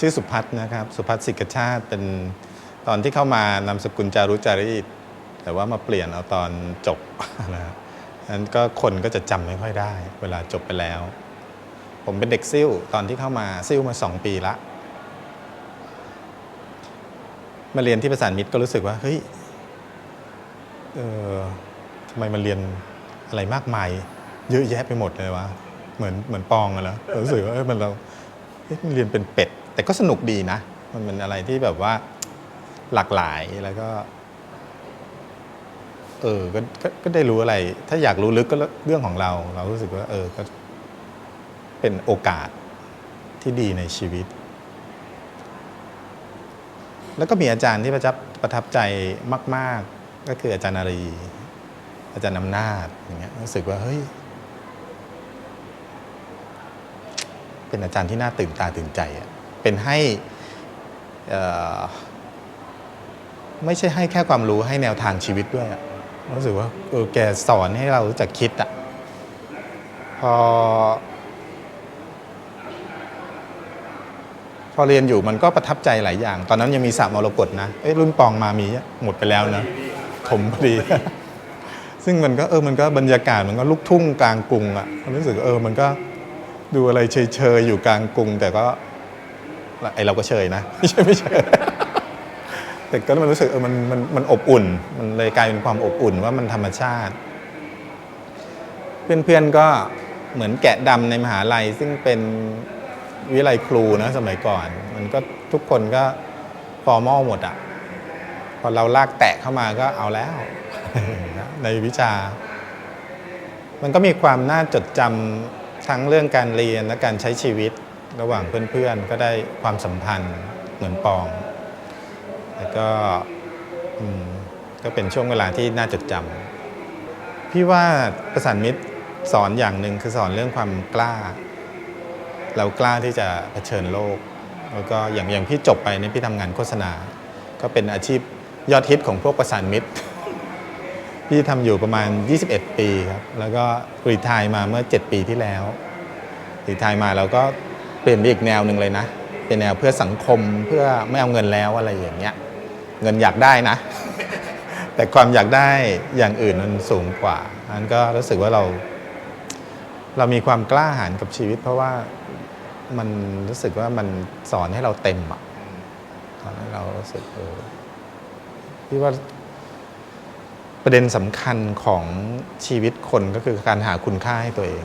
ชื่อสุพัฒน์นะครับ สุพัฒน์สิกชาติเป็นตอนที่เข้ามานามสกุลจารุจารีตแต่ว่ามาเปลี่ยนเอาตอนจบนะนั้นก็คนก็จะจำไม่ค่อยได้ เวลาจบไปแล้ว ผมเป็นเด็กซิ่วตอนที่เข้ามาซิ่วมาสองปีละ มาเรียนที่ประสานมิตรก็รู้สึกว่าเฮ้ยเออทำไมมันเรียนอะไรมากมาย เยอะแยะไปหมดเลยวะเหมือนเหมือนปองอะแล้วรู้สึกว่าเอ้ยมันเราเรียนเป็นเป็ด แต่ก็สนุกดีนะ มันเป็นอะไรที่แบบว่าหลากหลายแล้วก็ เออก็ก็ก็ได้รู้อะไร ถ้าอยากรู้ลึกก็เรื่องของเรา เรารู้สึกว่า เออก็เป็นโอกาสที่ดีในชีวิต แล้วก็มีอาจารย์ที่ประทับประทับใจมาก ๆ ก็คืออาจารย์นารี อาจารย์อำนาจอย่างเงี้ยรู้สึกว่าเฮ้ยเป็นอาจารย์ที่น่าตื่นตาตื่นใจอะ เป็นให้ไม่ใช่ให้แค่ความรู้ให้แนวทางชีวิตด้วยอะรู้สึกว่าเออแกสอนให้เรารู้จักคิดอะพอ พอเรียนอยู่มันก็ประทับใจหลายอย่าง ตอนนั้นยังมีสระมรกตนะเอ้ยรุ่นปองมามีหมดไปแล้วนะถมพอดี ซึ่งมันก็เออมันก็บรรยากาศมันก็ลุกทุ่งกลางกรุงอะรู้สึกเออมันก็ดูอะไรเฉยๆอยู่กลางกรุง แต่ก็ ไอเราก็เฉยนะไม่ใช่ไม่เฉยแต่ก็มันรู้สึกเออมันมันมันอบอุ่น มันเลยกลายเป็นความอบอุ่นว่ามันธรรมชาติ เพื่อนๆก็เหมือนแกะดำในมหาลัย ซึ่งเป็นวิไลครูนะสมัยก่อน มันก็ทุกคนก็ฟอร์มอลหมดอะพอเราลากแตะเข้ามาก็เอาแล้ว ในวิชา มันก็มีความน่าจดจำทั้งเรื่องการเรียนและการใช้ชีวิต ระหว่างเพื่อนๆก็ได้ความสัมพันธ์เหมือนปอง แล้วก็ก็เป็นช่วงเวลาที่น่าจดจำพี่ว่าประสานมิตรสอนอย่างหนึ่งคือสอนเรื่องความกล้า เรากล้าที่จะเผชิญโลก แล้วก็อย่างอย่างพี่จบไปเนี่ยพี่ทำงานโฆษณา ก็เป็นอาชีพยอดฮิตของพวกประสานมิตร พี่ทำอยู่ประมาณ 21 ปีครับ แล้วก็รีไทายมาเมื่อ 7 ปีที่แล้วรีไทายมาแล้วก็ เปลี่ยนไปอีกแนวหนึ่งเลยนะ เป็นแนวเพื่อสังคมเพื่อไม่เอาเงินแล้วอะไรอย่างเงี้ย เงินอยากได้นะ แต่ความอยากได้อย่างอื่นมันสูงกว่าอันก็รู้สึกว่าเรา เรามีความกล้าหาญกับชีวิต เพราะว่ามันรู้สึกว่ามันสอนให้เราเต็มอะสอนให้เรารู้สึกเออพี่ว่าประเด็นสำคัญของชีวิตคนก็คือการหาคุณค่าให้ตัวเอง